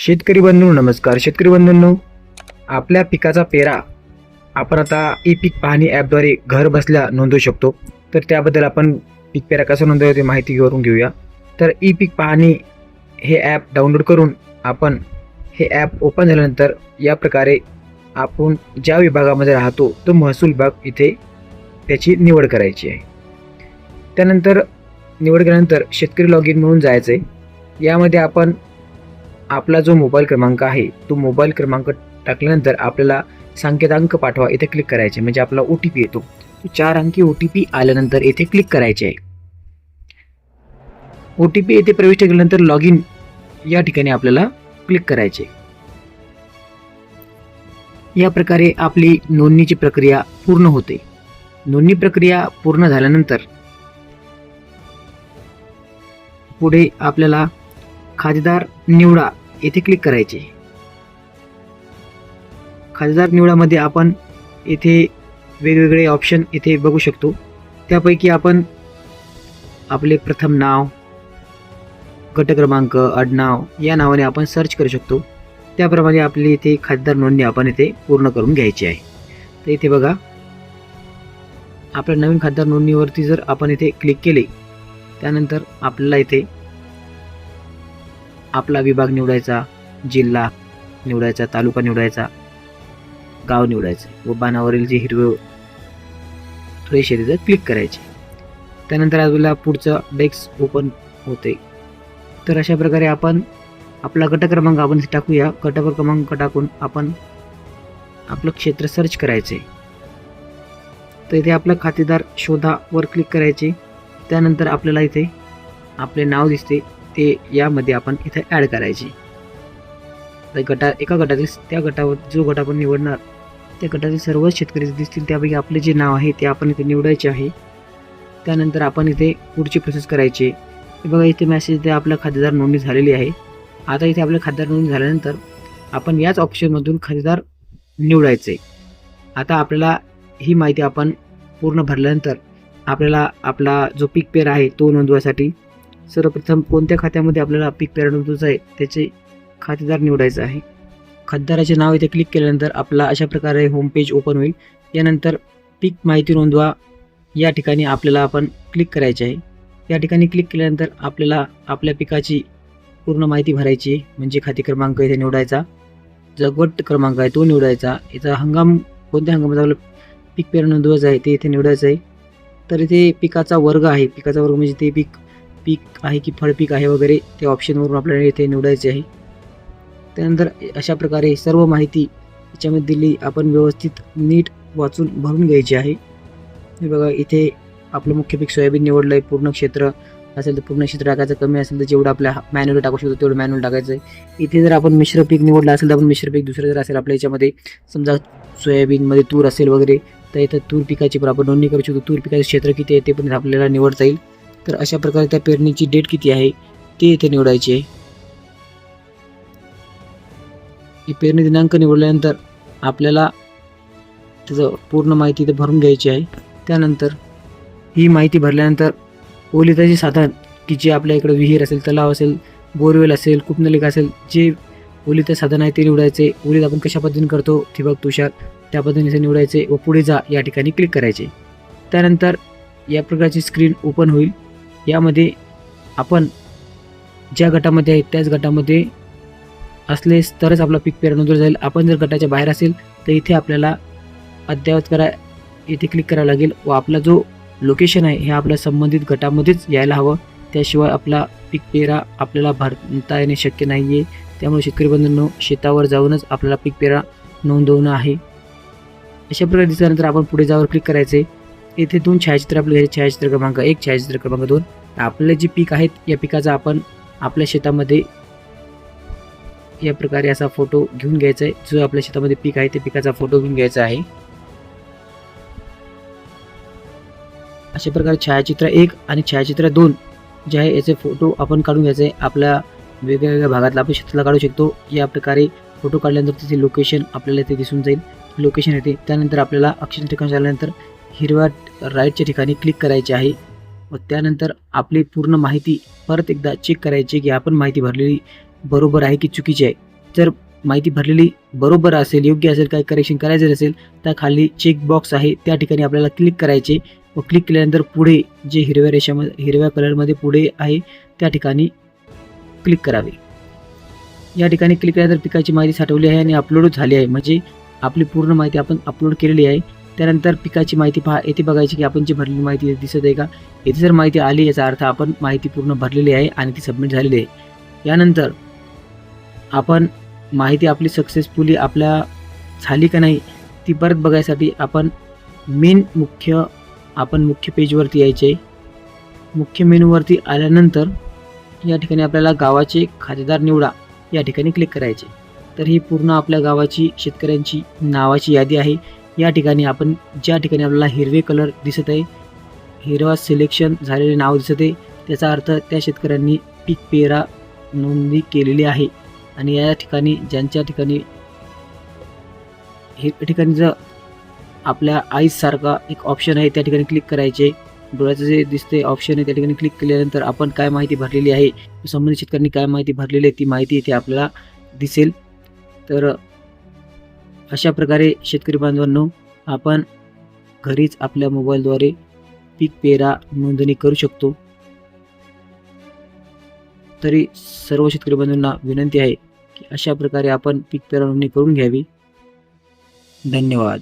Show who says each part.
Speaker 1: शेतकरी बंधू नमस्कार. शेतकरी बंधूंनो आपल्या पिकाचा पेरा आपण आता ई पीक पाहणी ॲपद्वारे घर बसल्या नोंदवू शकतो. तर त्याबद्दल आपण पीक पेरा कसं नोंदवतो ते माहिती करून घेऊया. तर ई पीक पाहणी हे ॲप डाउनलोड करून आपण हे ॲप ओपन झाल्यानंतर या प्रकारे आपण ज्या विभागामध्ये राहतो तो महसूल विभाग इथे त्याची निवड करायची आहे. त्यानंतर निवड केल्यानंतर शेतकरी लॉग इन म्हणून जायचं आहे यामध्ये आपण आपला जो मोबाईल क्रमांक आहे तो मोबाईल क्रमांक टाकल्यानंतर आपल्याला संकेतांक पाठवा इथे क्लिक करायचे. म्हणजे आपला ओ टी पी येतो. तो चार अंकी ओ टी पी आल्यानंतर येथे क्लिक करायचे आहे. ओ टी पी येथे प्रविष्ट केल्यानंतर लॉग इन या ठिकाणी आपल्याला क्लिक करायचे या प्रकारे आपली नोंदणीची प्रक्रिया पूर्ण होते. नोंदणी प्रक्रिया पूर्ण झाल्यानंतर पुढे आपल्याला खातेदार निवडा. येथे क्लिक करायचे. खासदार निवडामध्ये आपण येथे वेगवेगळे ऑप्शन इथे बघू शकतो. त्यापैकी आपण आपले प्रथम नाव गट क्रमांक आडनाव या नावाने आपण सर्च करू शकतो. त्याप्रमाणे आपली इथे खासदार नोंदणी आपण इथे पूर्ण करून घ्यायची आहे. तर इथे बघा आपल्या नवीन खासदार नोंदणीवरती जर आपण इथे क्लिक केले त्यानंतर आपल्याला इथे आपला विभाग निवडायचा जिल्हा निवडायचा तालुका निवडायचा गाव निवडायचं व बाणावरील जे हिरवे रेष तिथं क्लिक करायचे. त्यानंतर आपल्याला पुढचं डेस्क ओपन होते. तर अशा प्रकारे आपण आपला गट क्रमांक आपण टाकूया. गट क्रमांक टाकून आपण आपलं क्षेत्र सर्च करायचे. तर इथे आपलं खातेदार शोधावर क्लिक करायचे. त्यानंतर आपल्याला इथे आपले नाव दिसते. ते यामध्ये आपण इथे ॲड करायचे. तर गटा एका गटातील त्या गटावर जो गट आपण निवडणार त्या गटातील सर्व शेतकरी जे दिसतील त्यापैकी आपले जे नाव आहे ते आपण इथे निवडायचे आहे. त्यानंतर आपण इथे पुढची प्रोसेस करायची. बघा इथे मॅसेज इथे आपलं खातेदार नोंदणी झालेली आहे. आता इथे आपलं खातेदार नोंदणी झाल्यानंतर आपण याच ऑप्शनमधून खातेदार निवडायचे. आता आपल्याला ही माहिती आपण पूर्ण भरल्यानंतर आपल्याला आपला जो पीक पेर आहे तो नोंदवायसाठी सर्वप्रथम कोणत्या खात्यामध्ये आपल्याला पीक पेर आहे त्याचे खातेदार निवडायचं आहे. खातेदाराचे नाव इथे क्लिक केल्यानंतर आपला अशा प्रकारे होम पेज ओपन होईल. यानंतर पीक माहिती नोंदवा. या ठिकाणी आपल्याला आपण क्लिक करायचे आहे. या ठिकाणी क्लिक केल्यानंतर आपल्याला आपल्या पिकाची पूर्ण माहिती भरायची म्हणजे खाते क्रमांक इथे निवडायचा. जो गट क्रमांक आहे तो निवडायचा. याचा हंगाम कोणत्या हंगामात आपलं पीक पेर नोंदवायचं आहे ते इथे निवडायचं आहे. तर इथे पिकाचा वर्ग आहे. पिकाचा वर्ग म्हणजे ते पीक पीक आहे की फळपीक आहे वगैरे ते ऑप्शनवरून आपल्याला इथे निवडायचे आहे. त्यानंतर अशा प्रकारे सर्व माहिती याच्यामध्ये दिली आपण व्यवस्थित नीट वाचून भरून घ्यायची आहे. हे बघा इथे आपलं मुख्य पीक सोयाबीन निवडलं आहे पूर्ण क्षेत्र असेल तर पूर्ण क्षेत्र टाकायचं कमी असेल तर जेवढं आपल्या मॅन्युअल टाकू शकतो तेवढं मॅन्युअल टाकायचं आहे. इथे जर आपण मिश्र पीक निवडलं असेल तर आपण मिश्र पीक दुसरं जर असेल आपल्या याच्यामध्ये समजा सोयाबीनमध्ये तूर असेल वगैरे तर इथं तूर पिकाची पण आपण नोंदणी करू शकतो तूर पिकाचं क्षेत्र किती आहे ते पण आपल्याला निवडता येईल. तर अशा प्रकारे त्या पेरणीची डेट किती आहे ते इथे निवडायची आहे. ही पेरणी दिनांक निवडल्यानंतर आपल्याला त्याचं पूर्ण माहिती इथे भरून घ्यायची आहे. त्यानंतर ही माहिती भरल्यानंतर ओलिताचे साधन की जे आपल्या इकडं विहीर असेल तलाव असेल बोरवेल असेल कूपनलिका असेल जे ओलिता साधन आहे ते निवडायचे. ओलीत आपण कशा पद्धतीने करतो ठिबक तुषार. त्या पद्धतीने निवडायचे व पुढे जा या ठिकाणी क्लिक करायचे. त्यानंतर या प्रकारची स्क्रीन ओपन होईल. यामध्ये आपण ज्या गटामध्ये आहे त्याच गटामध्ये असलेस तरच आपला पीक पेरा जाईल. आपण जर गटाच्या बाहेर असेल तर इथे आपल्याला अद्ययावत करा इथे क्लिक करावं लागेल व आपला जो लोकेशन आहे हे आपल्या संबंधित गटामध्येच यायला हवं. त्याशिवाय आपला पीक पेरा आपल्याला भरता येणे शक्य नाही आहे त्यामुळे शेतकरी बंधूंनो शेतावर जाऊनच आपल्याला पीक पेरा नोंदवणं आहे. अशा प्रकारे दिसल्यानंतर आपण पुढे जावर क्लिक करायचे येथे दोन छायाचित्र आपले छायाचित्र क्रमांक एक छायाचित्र क्रमांक दोन. आपले जे पीक आहेत या पिकाचा आपण आपल्या शेतामध्ये या प्रकारे असा फोटो घेऊन घ्यायचा आहे. जो आपल्या शेतामध्ये पीक आहे ते पिकाचा फोटो घेऊन घ्यायचा आहे. अशा प्रकारे छायाचित्र एक आणि छायाचित्र दोन जे आहे याचे फोटो आपण काढून घ्यायचे आहे. आपल्या वेगवेगळ्या भागातला आपण शेताला काढू शकतो. या प्रकारे फोटो काढल्यानंतर तिथे लोकेशन आपल्याला इथे दिसून जाईल. लोकेशन येते. त्यानंतर आपल्याला अक्षर ठिकाणी झाल्यानंतर हिरव्या राईटच्या ठिकाणी क्लिक करायचे आहे. व त्यानंतर आपली पूर्ण माहिती परत एकदा चेक करायची की आपण माहिती भरलेली बरोबर आहे की चुकीची आहे. जर माहिती भरलेली बरोबर असेल योग्य असेल काही करेक्शन करायचं असेल तर खाली चेक बॉक्स आहे. त्या ठिकाणी आपल्याला क्लिक करायचे व क्लिक केल्यानंतर पुढे जे हिरव्या रेषामध्ये हिरव्या कलरमध्ये पुढे आहे त्या ठिकाणी क्लिक करावे. या ठिकाणी क्लिक केल्यानंतर पिकाची माहिती साठवली आहे आणि अपलोड झाली आहे. म्हणजे आपली पूर्ण माहिती आपण अपलोड केलेली आहे. त्यानंतर पिकाची माहिती पहा. येथे बघायची की आपण जी भरलेली माहिती दिसत आहे का? येथे जर माहिती आली याचा अर्थ आपण माहिती पूर्ण भरलेली आहे आणि ती सबमिट झालेली आहे. यानंतर आपण माहिती आपली सक्सेसफुली आपल्या झाली का नाही ती परत बघायसाठी आपण मेन मुख्य आपण मुख्य पेजवरती यायचे. मुख्य मेनूवरती आल्यानंतर या ठिकाणी आपल्याला गावाचे खातेदार निवडा या ठिकाणी क्लिक करायचे. तर ही पूर्ण आपल्या गावाची शेतकऱ्यांची नावाची यादी आहे. या ठिकाणी आपण ज्या ठिकाणी आपल्याला हिरवे कलर दिसत आहे हिरवा सिलेक्शन झालेले नाव दिसत आहे. त्याचा अर्थ त्या शेतकऱ्यांनी पीक पेरा नोंदणी केलेली आहे. आणि या ठिकाणी ज्यांच्या ठिकाणी हे ठिकाणी जर आपल्या आईसारखा एक ऑप्शन आहे त्या ठिकाणी क्लिक करायचे. डोळ्याचं जे दिसते ऑप्शन आहे त्या ठिकाणी क्लिक केल्यानंतर आपण काय माहिती भरलेली आहे संबंधित शेतकऱ्यांनी काय माहिती भरलेली आहे ती माहिती इथे आपल्याला दिसेल. तर अशा प्रकारे शेतकरी बांधवांनो आपण घरीच आपल्या मोबाईलद्वारे पीक पेरा नोंदणी करू शकतो. तरी सर्व शेतकरी बांधवांना विनंती आहे की अशा प्रकारे आपण पीक पेरा नोंदणी करून घ्यावी. धन्यवाद.